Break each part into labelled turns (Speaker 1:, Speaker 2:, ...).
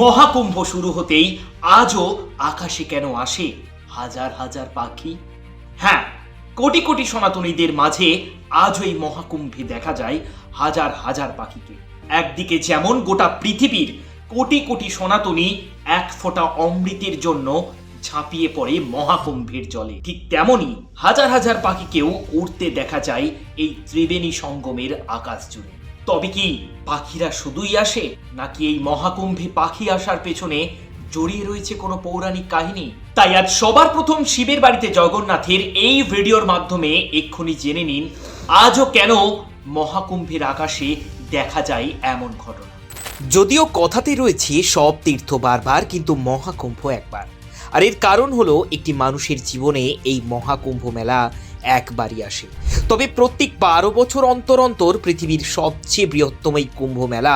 Speaker 1: মহাকুম্ভ শুরু হতেই আজও আকাশে কেন আসে হাজার হাজার পাখি? হ্যাঁ কোটি কোটি সনাতনীদের মাঝে আজও এই মহাকুম্ভে দেখা যায় হাজার হাজার পাখিকে। একদিকে যেমন গোটা পৃথিবীর কোটি কোটি সনাতনী এক ফোঁটা অমৃতের জন্য ঝাঁপিয়ে পড়ে মহাকুম্ভের জলে, ঠিক তেমনই হাজার হাজার পাখিকেও উড়তে দেখা যায় এই ত্রিবেণী সঙ্গমের আকাশ জুড়ে। তবে কি পাখিরা শুধুই আসে, নাকি এই মহাকুম্ভে পাখি আসার পেছনে জড়িয়ে রয়েছে কোনো পৌরাণিক কাহিনী? তাই আজ সবার প্রথম শিবের বাড়িতে জগন্নাথের এই ভিডিওর মাধ্যমে এক্ষুনি জেনে নিন, আজও কেন মহাকুম্ভের আকাশে দেখা যায় এমন ঘটনা।
Speaker 2: যদিও কথাতে রয়েছে সব তীর্থ বারবার, কিন্তু মহাকুম্ভ একবার। আর এর কারণ হলো একটি মানুষের জীবনে এই মহাকুম্ভ মেলা একবারই আসে। তবে প্রত্যেক বারো বছর অন্তর অন্তর পৃথিবীর সবচেয়ে বৃহত্তম এই কুম্ভ মেলা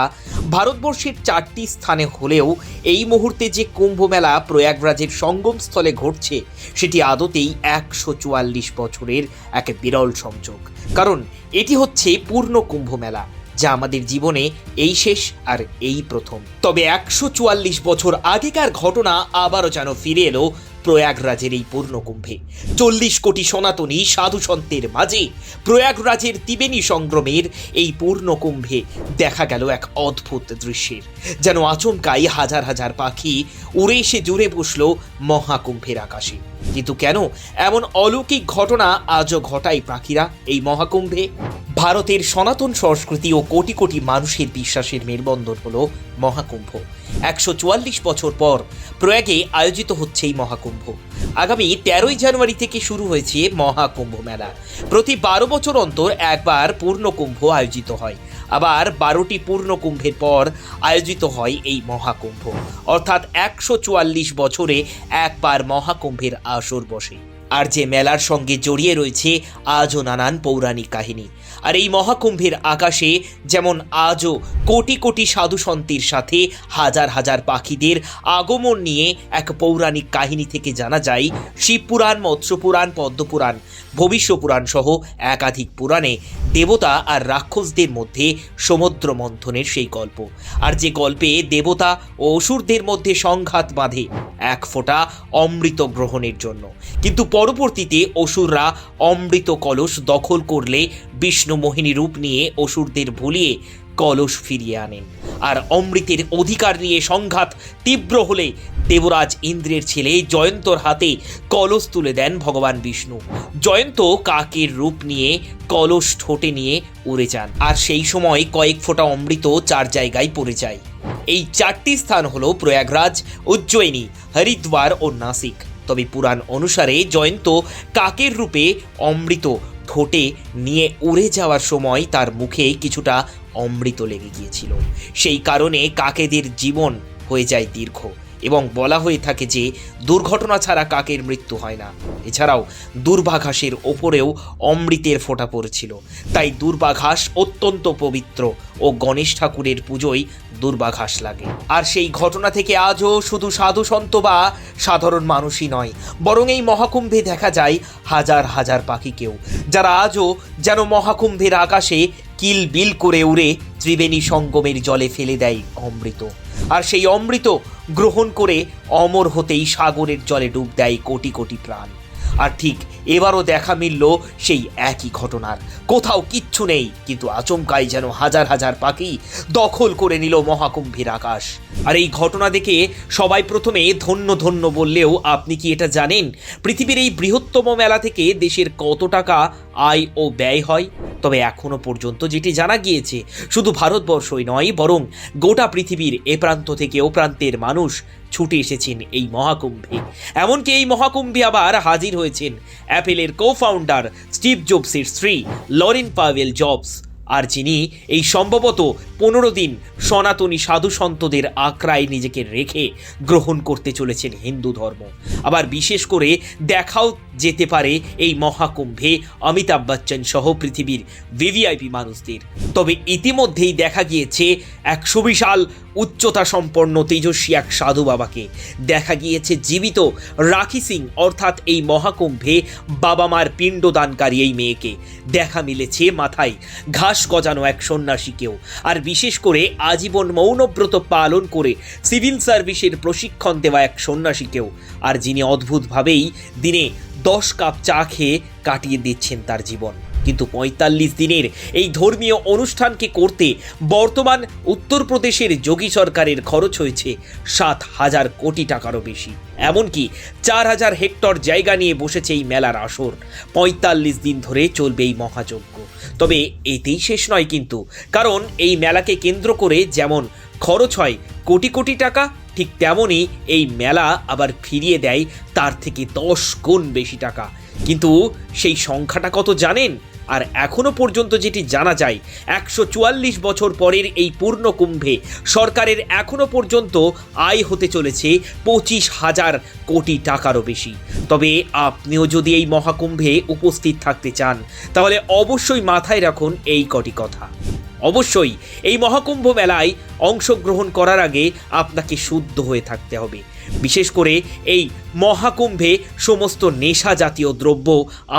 Speaker 2: ভারতবর্ষের চারটি স্থানে হলেও এই মুহূর্তে যে কুম্ভ মেলা প্রয়াগরাজের সঙ্গমস্থলে ঘটছে, সেটি আদতেই একশো চুয়াল্লিশ বছরের এক বিরল সংযোগ। কারণ এটি হচ্ছে পূর্ণ কুম্ভ মেলা যা আমাদের জীবনে এই শেষ আর এই প্রথম। তবে একশো চুয়াল্লিশ বছর আগেকার ঘটনা আবারও যেন ফিরে এলো প্রয়াগরাজের এই পূর্ণকুম্ভে। চল্লিশ কোটি সনাতনী সাধু সন্তের মাঝে প্রয়াগরাজের ত্রিবেণী সংগ্রমের এই পূর্ণকুম্ভে দেখা গেল এক অদ্ভুত দৃশ্যের। যেন আচমকাই হাজার হাজার পাখি উড়ে এসে জুড়ে বসল মহাকুম্ভের আকাশে। কিন্তু কেন? এমন অলৌকিক ঘটনা আজও ঘটায় পাখিরা। এই মহাকুম্ভে ভারতের সনাতন সংস্কৃতি ও কোটি কোটি মানুষের বিশ্বাসের মেলবন্ধন হল মহাকুম্ভ। একশো চুয়াল্লিশ বছর পর প্রয়াগে আয়োজিত হচ্ছে এই মহাকুম্ভ। আগামী তেরোই জানুয়ারি থেকে শুরু হয়েছে মহাকুম্ভ মেলা। প্রতি বারো বছর অন্তর একবার পূর্ণকুম্ভ আয়োজিত হয়। আবার বারোটি পূর্ণকুম্ভের পর আয়োজিত হয় এই মহাকুম্ভ। অর্থাৎ একশো চুয়াল্লিশ বছরে একবার মহাকুম্ভের আসর বসে। আর যে মেলার সঙ্গে জড়িয়ে রয়েছে আজও নানান পৌরাণিক কাহিনী। আর এই মহাকুম্ভের আকাশে যেমন আজও কোটি কোটি সাধু সন্তের সাথে হাজার হাজার পাখিদের আগমন নিয়ে এক পৌরাণিক কাহিনী থেকে জানা যায়, শিবপুরাণ, মৎস্যপুরাণ, পদ্মপুরাণ, ভবিষ্যপুরাণ সহ একাধিক পুরাণে দেবতা আর রাক্ষসদের মধ্যে সমুদ্র মন্থনের সেই গল্প। আর যে গল্পে দেবতা ও অসুরদের মধ্যে সংঘাত বাঁধে, এক ফোঁটা অমৃত গ্রহণের জন্য। কিন্তু পরবর্তীতে অসুররা অমৃত কলস দখল করলে বিষ্ণু মোহিনী রূপ নিয়ে অসুরদের ভুলিয়ে কলস ফিরিয়ে আনেন। আর অমৃতের অধিকার নিয়ে সংঘাত তীব্র হলে দেবরাজ ইন্দ্রের ছেলে জয়ন্তর হাতে কলস তুলে দেন ভগবান বিষ্ণু। জয়ন্ত কাকের রূপ নিয়ে কলস ঠোঁটে নিয়ে উড়ে যান। আর সেই সময় কয়েক ফোঁটা অমৃত চার জায়গায় পড়ে যায়। এই চারটি স্থান হলো প্রয়াগরাজ, উজ্জয়িনী, হরিদ্বার ও নাসিক। তবে পুরাণ অনুসারে জয়ন্ত কাকের রূপে অমৃত ঠোঁটে নিয়ে উড়ে যাওয়ার সময় তার মুখে কিছুটা অমৃত লেগে গিয়েছিল। সেই কারণে কাকেদের জীবন হয়ে যায় দীর্ঘ এবং বলা হয়ে থাকে যে, দুর্ঘটনা ছাড়া কাকের মৃত্যু হয় না। এছাড়াও দুর্বাঘাসের ওপরেও অমৃতের ফোঁটা পড়েছিল। তাই দুর্বাঘাস অত্যন্ত পবিত্র ও গণেশ ঠাকুরের পুজোয় দুর্বাঘাস লাগে। আর সেই ঘটনা থেকে আজও শুধু সাধু সন্ত বা সাধারণ মানুষই নয়, বরং এই মহাকুম্ভে দেখা যায় হাজার হাজার পাখিকেও, যারা আজও যেন মহাকুম্ভের আকাশে কিল বিল করে উড়ে ত্রিবেণী সঙ্গমের জলে ফেলে দেয় অমৃত। আর সেই অমৃত গ্রহণ করে অমর হতেই সাগরের জলে ডুব দেয় কোটি কোটি প্রাণ। আর ঠিক এবারও দেখা মিলল সেই একই ঘটনার। কোথাও কিচ্ছু নেই, কিন্তু আচমকাই যেন হাজার হাজার পাখি দখল করে নিল মহাকুম্ভের আকাশ। আর এই ঘটনা দেখে সবাই প্রথমে ধন্য ধন্য বললেও, আপনি কি এটা জানেন? পৃথিবীর এই বৃহত্তম মেলা থেকে দেশের কত টাকা আয় ও ব্যয় হয়। তবে এখনও পর্যন্ত যেটি জানা গিয়েছে, শুধু ভারতবর্ষই নয়, বরং গোটা পৃথিবীর এ প্রান্ত থেকে ও প্রান্তের মানুষ ছুটে এসেছেন এই মহাকুম্ভে। এমনকি এই মহাকুম্ভে আবার হাজির হয়েছেন অ্যাপেলের কো ফাউন্ডার স্টিভ জবসের স্ত্রী লরেন পাওয়েল জবস। আর যিনি এই সম্ভবত পনেরো দিন সনাতনী সাধু সন্তদের আক্রায় নিজেকে রেখে গ্রহণ করতে চলেছেন হিন্দু ধর্ম। আবার বিশেষ করে দেখাও যেতে পারে এই মহাকুম্ভে অমিতাভ বচ্চন সহ পৃথিবীর ভিভিআইপি মানুষদের। তবে ইতিমধ্যেই দেখা গিয়েছে এক সুবিশাল উচ্চতা সম্পন্ন তেজস্বী এক সাধু বাবাকে। দেখা গিয়েছে জীবিত রাখি সিং, অর্থাৎ এই মহাকুম্ভে বাবা মার পিণ্ডদানকারী এই মেয়েকে। দেখা মিলেছে মাথায় ঘাস গজানো এক সন্ন্যাসীকেও। আর বিশেষ করে আজীবন মৌনব্রত পালন করে সিভিল সার্ভিসের প্রশিক্ষণ দেওয়া এক সন্ন্যাসীকেও। আর যিনি অদ্ভুতভাবেই দিনে দশ কাপ চা খেয়ে কাটিয়ে দিচ্ছেন তার জীবন। কিন্তু পঁয়তাল্লিশ দিনের এই ধর্মীয় অনুষ্ঠানকে করতে বর্তমান উত্তরপ্রদেশের যোগী সরকারের খরচ হয়েছে সাত হাজার কোটি টাকারও বেশি। এমনকি চার হাজার হেক্টর জায়গা নিয়ে বসেছে এই মেলার আসর। পঁয়তাল্লিশ দিন ধরে চলবে এই মহাযজ্ঞ। তবে এতেই শেষ নয় কিন্তু, কারণ এই মেলাকে কেন্দ্র করে যেমন খরচ হয় কোটি কোটি টাকা, ঠিক তেমনই এই মেলা আবার ফিরিয়ে দেয় তার থেকে দশ গুণ বেশি টাকা। কিন্তু সেই সংখ্যাটা কত জানেন? আর এখনও পর্যন্ত যেটি জানা যায়, একশো চুয়াল্লিশ বছর পরের এই পূর্ণ কুম্ভে সরকারের এখনও পর্যন্ত আয় হতে চলেছে পঁচিশ হাজার কোটি টাকারও বেশি। তবে আপনিও যদি এই মহাকুম্ভে উপস্থিত থাকতে চান, তাহলে অবশ্যই মাথায় রাখুন এই কটি কথা। অবশ্যই এই মহাকুম্ভ মেলায় অংশগ্রহণ করার আগে আপনাকে শুদ্ধ হয়ে থাকতে হবে। বিশেষ করে এই মহাকুম্ভে সমস্ত নেশা জাতীয় দ্রব্য,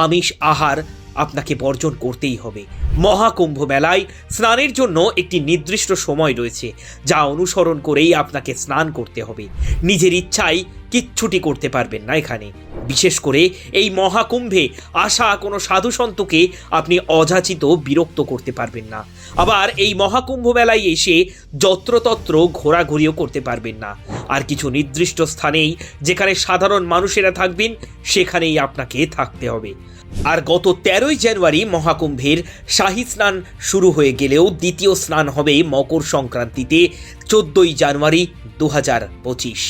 Speaker 2: আমিষ, আহার আপনাকে বর্জন করতেই হবে। মহাকুম্ভ মেলায় স্নানের জন্য একটি নির্দিষ্ট সময় রয়েছে, যা অনুসরণ করেই আপনাকে স্নান করতে হবে। নিজের ইচ্ছায় কিচ্ছুটি করতে পারবেন না এখানে। বিশেষ করে এই মহাকুম্ভে আসা কোনো সাধুসন্তকে আপনি অযাচিত, বিরক্ত করতে পারবেন না। আবার এই মহাকুম্ভ মেলায় এসে যত্রতত্র ঘোরাঘুরিও করতে পারবেন না। আর কিছু নির্দিষ্ট স্থানেই যেখানে সাধারণ মানুষেরা থাকবেন, সেখানেই আপনাকে থাকতে হবে। আর গত তেরোই জানুয়ারি মহাকুম্ভের শাহী স্নান শুরু হয়ে গেলেও দ্বিতীয় স্নান হবে মকর সংক্রান্তিতে। চোদ্দই জানুয়ারি দু হাজার পঁচিশ।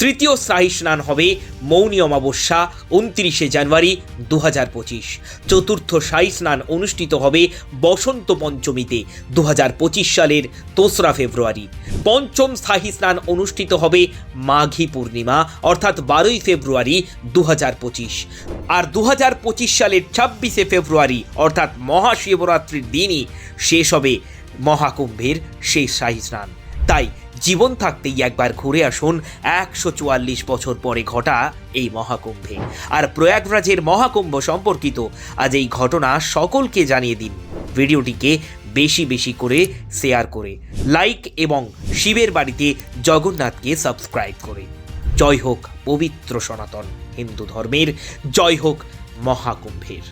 Speaker 2: তৃতীয় শাহী স্নান হবে মৌনী অমাবস্যা, উনত্রিশে জানুয়ারি দু হাজার পঁচিশ। চতুর্থ শাহী স্নান অনুষ্ঠিত হবে বসন্ত পঞ্চমীতে দু হাজার পঁচিশ সালের দোসরা ফেব্রুয়ারি। পঞ্চম শাহী স্নান অনুষ্ঠিত হবে মাঘী পূর্ণিমা, অর্থাৎ বারোই ফেব্রুয়ারি দু হাজার পঁচিশ। আর দু হাজার পঁচিশ সালের ছাব্বিশে ফেব্রুয়ারি, অর্থাৎ মহাশিবরাত্রির দিনই শেষ হবে মহাকুম্ভের শাহী স্নান। তাই জীবন থাকতেই একবার ঘুরে আসুন একশো চুয়াল্লিশ বছর পরে ঘটা এই মহাকুম্ভে। আর প্রয়াগরাজের মহাকুম্ভ সম্পর্কিত আজ এই ঘটনা সকলকে জানিয়ে দিন। ভিডিওটিকে বেশি বেশি করে শেয়ার করে, লাইক এবং শিবের বাড়িতে জগন্নাথকে সাবস্ক্রাইব করে। জয় হোক পবিত্র সনাতন হিন্দু ধর্মের, জয় হোক মহাকুম্ভের।